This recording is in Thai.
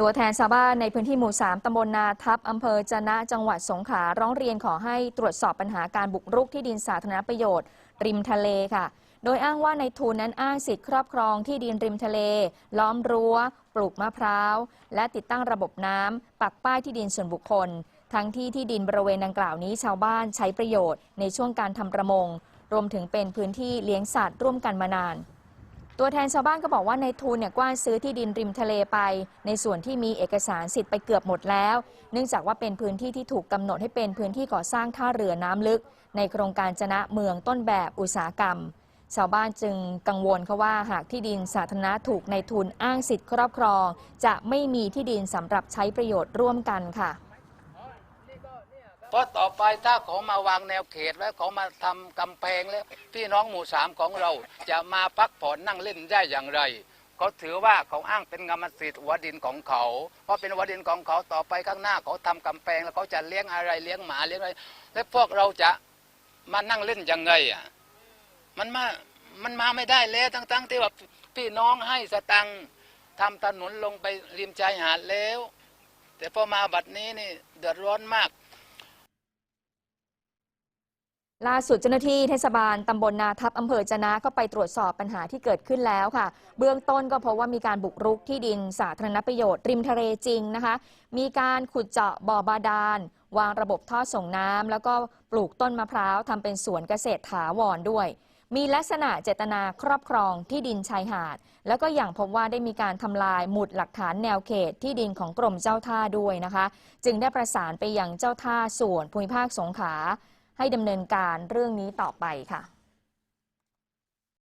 ตัวแทนชาวบ้านในพื้นที่หมู่ 3 ตำบลนาทับ อำเภอจะนะ จังหวัดสงขลา ร้องเรียนขอให้ตรวจสอบปัญหาการบุกรุกที่ดินสาธารณประโยชน์ ริมทะเลค่ะ โดยอ้างว่าในทุนนั้นอ้างสิทธิ์ครอบครองที่ดินริมทะเล ล้อมรั้ว ปลูกมะพร้าว และติดตั้งระบบน้ำ ปักป้ายที่ดินส่วนบุคคล ทั้งที่ที่ดินบริเวณดังกล่าวนี้ชาวบ้านใช้ประโยชน์ ในช่วงการทำประมง รวมถึงเป็นพื้นที่เลี้ยงสัตว์ร่วมกันมานาน ตัวแทนชาวบ้านก็บอกว่าในทุนเนี่ยกว้านซื้อที่ดินริมทะเลไป ในส่วนที่มีเอกสารสิทธิ์ไปเกือบหมดแล้ว เนื่องจากว่าเป็นพื้นที่ที่ถูกกำหนดให้เป็นพื้นที่ก่อสร้างท่าเรือน้ำลึก ในโครงการจนะเมืองต้นแบบอุตสาหกรรม ชาวบ้านจึงกังวลเขาว่าหากที่ดินสาธารณะถูกในทุนอ้างสิทธิ์ครอบครอง จะไม่มีที่ดินสำหรับใช้ประโยชน์ร่วมกันค่ะ ราะต่อไปถ้าเขามาวางแนวเขตแล้วเขามาทำกำแพงแล้วพี่น้องหมู่สามของเราจะมาพักผ่อนนั่งเล่นได้อย่างไร เขาถือว่าเขาอ้างเป็นกรรมสิทธิ์หัวดินของเขา เพราะเป็นหัวดินของเขาต่อไปข้างหน้าเขาทำกำแพงแล้วเขาจะเลี้ยงอะไรเลี้ยงหมาเลี้ยงอะไร แล้วพวกเราจะมานั่งเล่นยังไงอะมันมามันมาไม่ได้แล้วทั้งๆที่ว่าพี่น้องให้สตังค์ทำถนนลงไปริมชายหาดแล้ว แต่พอมาบัดนี้นี่เดือดร้อนมาก ล่าสุดเจ้าหน้าที่เทศบาลตำบลนาทับอำเภอจะนะก็ไปตรวจสอบปัญหาที่เกิดขึ้นแล้วค่ะ เบื้องต้นก็พบว่ามีการบุกรุกที่ดินสาธารณประโยชน์ ริมทะเลจริงนะคะ มีการขุดเจาะบ่อบาดาล วางระบบท่อส่งน้ำแล้วก็ปลูกต้นมะพร้าวทำเป็นสวนเกษตรถาวรด้วย มีลักษณะเจตนาครอบครองที่ดินชายหาด แล้วก็อย่างพบว่าได้มีการทำลายหมุดหลักฐานแนวเขตที่ดินของกรมเจ้าท่าด้วยนะคะ จึงได้ประสานไปยังเจ้าท่าส่วนภูมิภาคสงขลา ให้ดำเนินการเรื่องนี้ต่อไปค่ะ